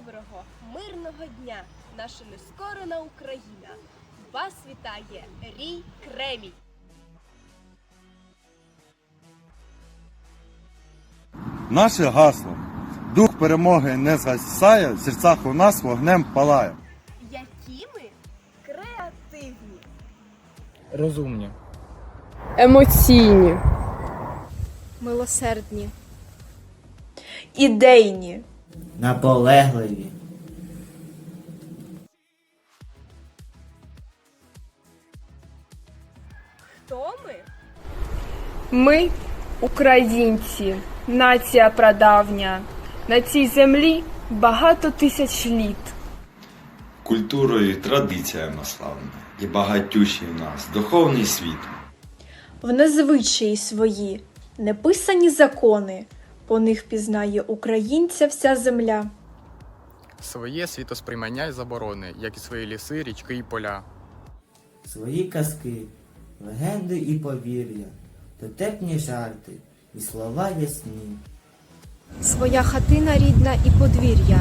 доброго, мирного дня, наша нескорена Україна. Вас вітає Рій Кремінь. Наше гасло. Дух перемоги не згасає, в серцях у нас вогнем палає. Які ми креативні. Розумні. емоційні, милосердні, ідейні, наполегливі, Хто ми? Ми українці, нація прадавня. На цій землі багато тисяч літ. Культурою і традиціями славна, і багатющий в нас духовний світ. в незвичаї свої, неписані закони, по них пізнає українця вся земля. Своє світосприймання й заборони, як і свої ліси, річки і поля. свої казки, легенди і повір'я, дотепні жарти і слова ясні. своя хатина рідна і подвір'я,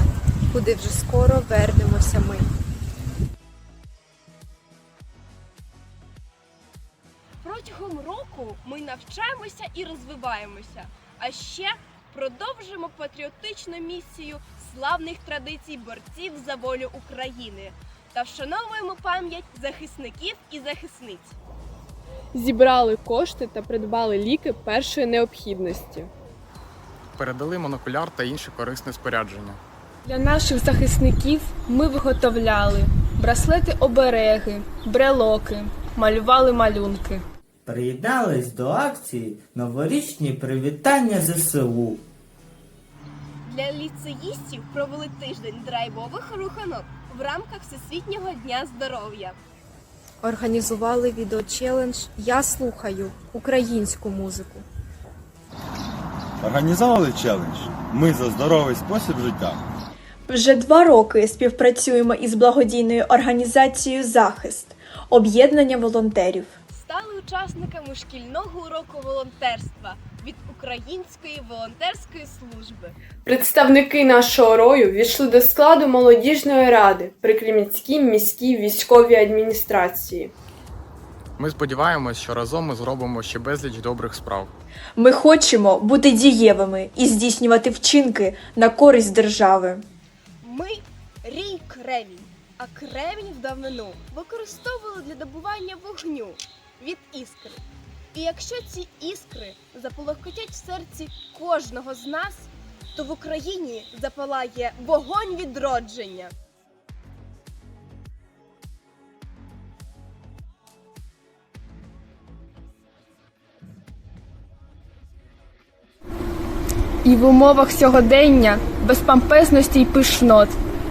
куди вже скоро вернемося ми. Протягом року ми навчаємося і розвиваємося, а ще продовжимо патріотичну місію славних традицій борців за волю України та вшановуємо пам'ять захисників і захисниць. Зібрали кошти та придбали ліки першої необхідності. Передали монокуляр та інше корисне спорядження. Для наших захисників ми виготовляли браслети обереги, брелоки, малювали малюнки. Приєднались до акції новорічні привітання ЗСУ. Для ліцеїстів провели тиждень драйвових руханок в рамках Всесвітнього дня здоров'я. Організували відеочелендж Я слухаю українську музику. Організовували челендж. Ми за здоровий спосіб життя. Вже два роки співпрацюємо із благодійною організацією Захист, об'єднання волонтерів. Учасниками шкільного уроку волонтерства від Української волонтерської служби. Представники нашого рою війшли до складу молодіжної ради при Кремінській міській військовій адміністрації. Ми сподіваємось, що разом ми зробимо ще безліч добрих справ. Ми хочемо бути дієвими і здійснювати вчинки на користь держави. Ми рій кремінь, а кремінь в давнину використовували для добування вогню від іскри. І якщо ці іскри заполохотять в серці кожного з нас, то в Україні запалає вогонь відродження. І в умовах сьогодення, без пампезності й пишнот,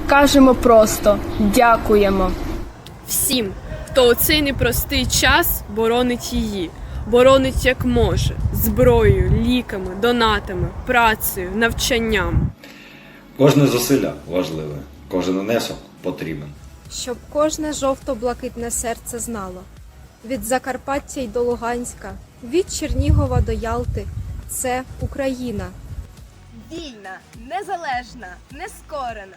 кажемо просто дякуємо. Всім, хто у цей непростий час боронить її, боронить як може, зброєю, ліками, донатами, працею, навчанням. Кожне зусилля важливе, кожен внесок потрібен. Щоб кожне жовто-блакитне серце знало. Від Закарпаття й до Луганська, від Чернігова до Ялти це Україна. Вільна, незалежна, нескорена.